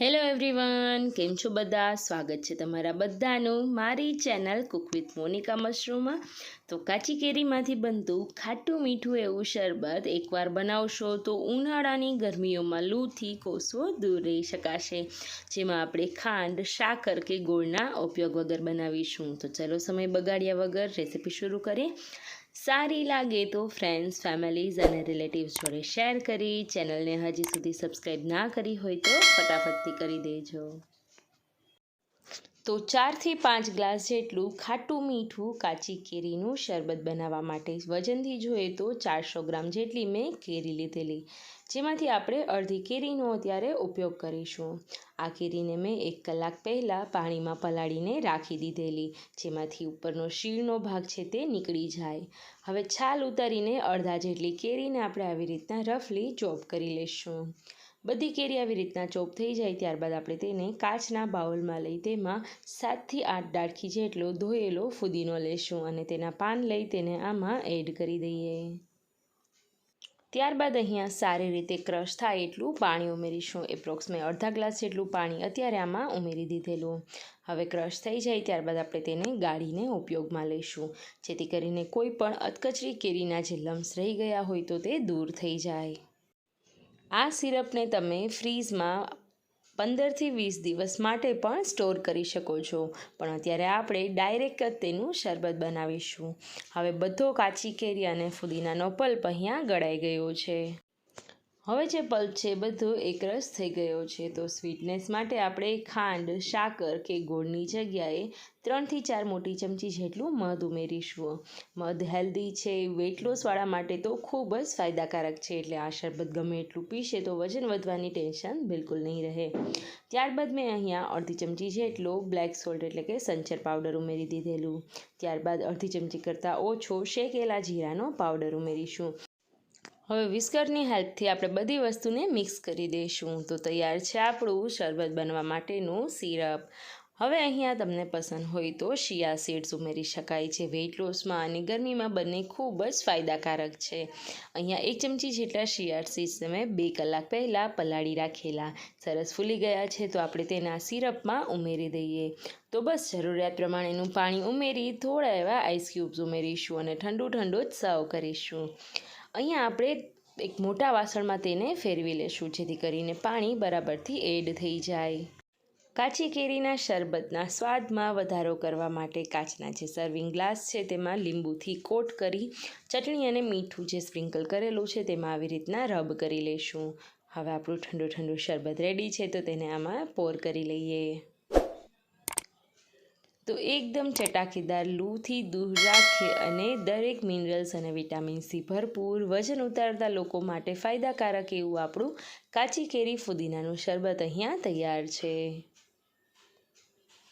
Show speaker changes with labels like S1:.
S1: Hello everyone કેમ છો બધા? સ્વાગત છે તમારા બધાનું મારી ચેનલ કુક વિથ મોનિકા મશરૂમમાં. તો કાચી કેરીમાંથી બનતું ખાટું મીઠું એવું શરબત એકવાર બનાવશો તો ઉનાળાની ગરમીઓમાં લૂથી કોસવો દૂર રહી શકાશે. જેમાં આપણે ખાંડ સાકર કે ગોળના ઉપયોગ વગર બનાવીશું. તો ચલો સમય બગાડ્યા વગર રેસીપી શરૂ કરીએ. સારી લાગે તો ફ્રેન્ડ્સ ફેમિલીઝ અને રિલેટિવ્સ જોડે શેર કરી ચેનલને હજી સુધી સબસ્ક્રાઈબ ના કરી હોય તો ફટાફટથી કરી દેજો. તો ચારથી પાંચ ગ્લાસ જેટલું ખાટું મીઠું કાચી કેરીનું શરબત બનાવવા માટે વજનથી જોઈએ તો ચારસો ગ્રામ જેટલી મેં કેરી લીધેલી. જેમાંથી આપણે અડધી કેરીનો અત્યારે ઉપયોગ કરીશું. આ કેરીને મેં એક કલાક પહેલાં પાણીમાં પલાળીને રાખી દીધેલી, જેમાંથી ઉપરનો શીળનો ભાગ છે તે નીકળી જાય. હવે છાલ ઉતારીને અડધા જેટલી કેરીને આપણે આવી રીતના રફલી ચોપ કરી લઈશું. બધી કેરી આવી રીતના ચોપ થઈ જાય ત્યારબાદ આપણે તેને કાચના બાઉલમાં લઈ તેમાં સાતથી આઠ ડાળખી જેટલો ધોયેલો ફુદીનો લેશું અને તેના પાન લઈ તેને આમાં એડ કરી દઈએ. ત્યારબાદ અહીંયા સારી રીતે ક્રશ થાય એટલું પાણી ઉમેરીશું. એપ્રોક્સ મેં અડધા ગ્લાસ જેટલું પાણી અત્યારે આમાં ઉમેરી દીધેલું. હવે ક્રશ થઈ જાય ત્યારબાદ આપણે તેને ગાળીને ઉપયોગમાં લઈશું જેથી કરીને કોઈ પણ અધકચરી કેરીના જે લમ્સ રહી ગયા હોય તો તે દૂર થઈ જાય. આ સિરપને તમે ફ્રીઝમાં પંદરથી વીસ દિવસ માટે પણ સ્ટોર કરી શકો છો. પણ અત્યારે આપણે ડાયરેક્ટ જ તેનું શરબત બનાવીશું. હવે બધો કાચી કેરી અને ફુદીનાનો પલ્પ અહીંયા ગળાઈ ગયો છે. હવે જે પલ્પ છે બધું એકરસ થઈ ગયો છે. તો સ્વીટનેસ માટે આપણે ખાંડ, સાકર કે ગોળની જગ્યાએ ત્રણથી ચાર મોટી ચમચી જેટલું મધ ઉમેરીશું. મધ હેલ્ધી છે વેટ લોસવાળા માટે તો ખૂબ જ ફાયદાકારક છે. એટલે આ શરબત ગમે એટલું પીશે તો વજન વધવાની ટેન્શન બિલકુલ નહીં રહે. ત્યારબાદ મેં અહીંયા અડધી ચમચી જેટલો બ્લેક સોલ્ટ એટલે કે સંચર પાવડર ઉમેરી દીધેલું. ત્યારબાદ અડધી ચમચી કરતાં ઓછો શેકેલા જીરાનો પાવડર ઉમેરીશું. હવે વિસ્કરની હેલ્પથી આપણે બધી વસ્તુને મિક્સ કરી દઈશું. તો તૈયાર છે આપણું શરબત બનવા માટેનું સિરપ. હવે અહીંયા તમને પસંદ હોય તો શિયા સીડ્સ ઉમેરી શકાય છે. વેઇટ લોસમાં અને ગરમીમાં બંને ખૂબ જ ફાયદાકારક છે. અહીંયા એક ચમચી જેટલા શિયાળ સીડ્સ તમે બે કલાક પહેલાં પલાળી રાખેલા. સરસ ફૂલી ગયા છે તો આપણે તેના સિરપમાં ઉમેરી દઈએ. તો બસ જરૂરિયાત પ્રમાણેનું પાણી ઉમેરી થોડા એવા આઈસ ક્યુબ્સ ઉમેરીશું અને ઠંડુ ઠંડુ જ સર્વ કરીશું. અહીંયા આપણે એક મોટા વાસણમાં તેને ફેરવી લેશું, જેથી કરીને પાણી બરાબરથી એડ થઈ જાય. કાચી કેરીના શરબતના સ્વાદમાં વધારો કરવા માટે કાચના જે સર્વિંગ ગ્લાસ છે તેમાં લીંબુથી કોટ કરી, ચટણી અને મીઠું જે સ્પ્રિંકલ કરેલું છે તેમાં આવી રીતના રબ કરી લઈશું હવે આપણું ઠંડુ ઠંડુ શરબત રેડી છે તો તેને આમાં પોર કરી લઈએ. તો એકદમ ચટાકેદાર લૂથી દૂર રાખે અને દરેક મિનરલ્સ અને વિટામિન્સથી ભરપૂર વજન ઉતારતા લોકો માટે ફાયદાકારક એવું આપણું કાચી કેરી ફુદીનાનું શરબત અહીંયા તૈયાર છે.